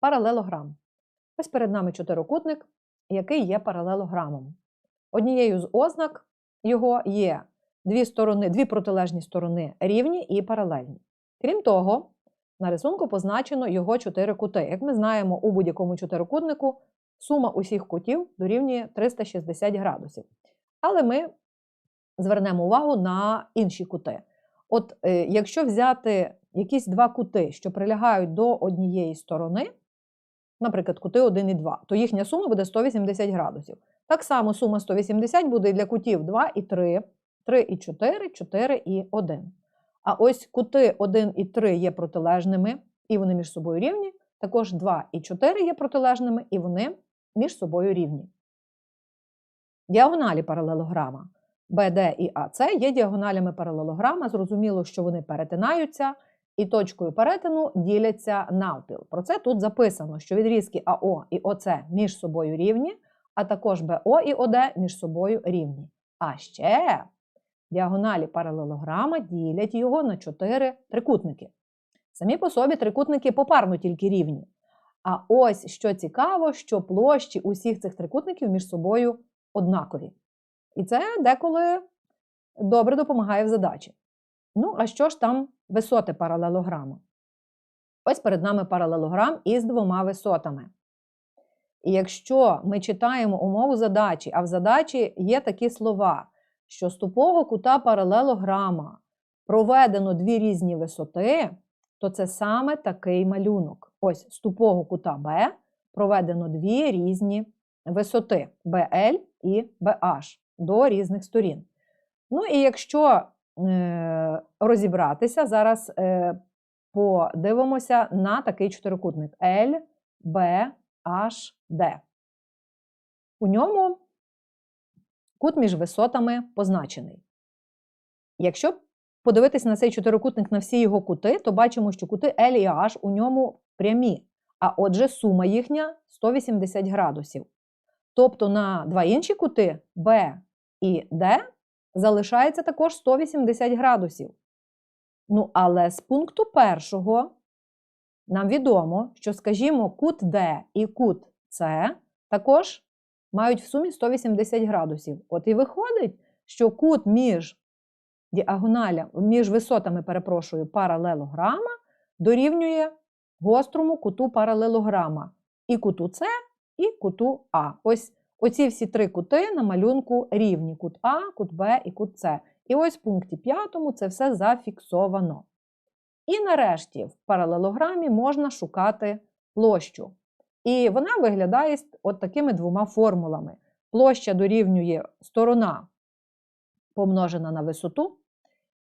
Паралелограм. Ось перед нами чотирикутник, який є паралелограмом. Однією з ознак його є дві сторони, дві протилежні сторони рівні і паралельні. Крім того, на рисунку позначено його чотири кути. Як ми знаємо, у будь-якому чотирикутнику сума усіх кутів дорівнює 360 градусів. Але ми звернемо увагу на інші кути. От е, якщо взяти якісь два кути, що прилягають до однієї сторони, наприклад, кути 1 і 2, то їхня сума буде 180 градусів. Так само сума 180 буде для кутів 2 і 3, 3 і 4, 4 і 1. А ось кути 1 і 3 є протилежними, і вони між собою рівні. Також 2 і 4 є протилежними, і вони між собою рівні. Діагоналі паралелограма BD і AC є діагоналями паралелограма. Зрозуміло, що вони перетинаються і точкою перетину діляться навпіл. Про це тут записано, що відрізки АО і ОЦ між собою рівні, а також БО і ОД між собою рівні. А ще діагоналі паралелограма ділять його на чотири трикутники. Самі по собі трикутники попарно тільки рівні. А ось що цікаво, що площі усіх цих трикутників між собою однакові. І це деколи добре допомагає в задачі. Ну, а що ж там висоти паралелограма? Ось перед нами паралелограм із двома висотами. І якщо ми читаємо умову задачі, а в задачі є такі слова, що з тупого кута паралелограма проведено дві різні висоти, то це саме такий малюнок. Ось з тупого кута Б проведено дві різні висоти BL і BH до різних сторін. Ну і якщо розібратися, зараз е, подивимося на такий чотирикутник L, B, H, D. У ньому кут між висотами позначений. Якщо подивитися на цей чотирикутник на всі його кути, то бачимо, що кути L і H у ньому прямі, а отже, сума їхня 180 градусів. Тобто на два інші кути B і D залишається також 180 градусів. Ну, але з пункту першого нам відомо, що, скажімо, кут D і кут C також мають в сумі 180 градусів. От і виходить, що кут між діагоналя, між висотами, перепрошую, паралелограма дорівнює гострому куту паралелограма і куту С, і куту А. Ось оці всі три кути на малюнку рівні: кут А, кут Б і кут С. І ось в пункті 5 це все зафіксовано. І нарешті в паралелограмі можна шукати площу. І вона виглядає от такими двома формулами. Площа дорівнює сторона помножена на висоту,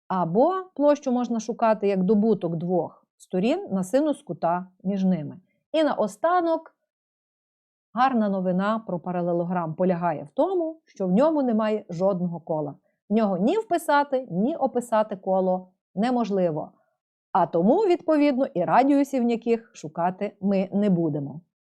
або площу можна шукати як добуток двох сторін на синус кута між ними. І наостанок гарна новина про паралелограм полягає в тому, що в ньому немає жодного кола. В нього ні вписати, ні описати коло неможливо. А тому, відповідно, і радіусів ніяких шукати ми не будемо.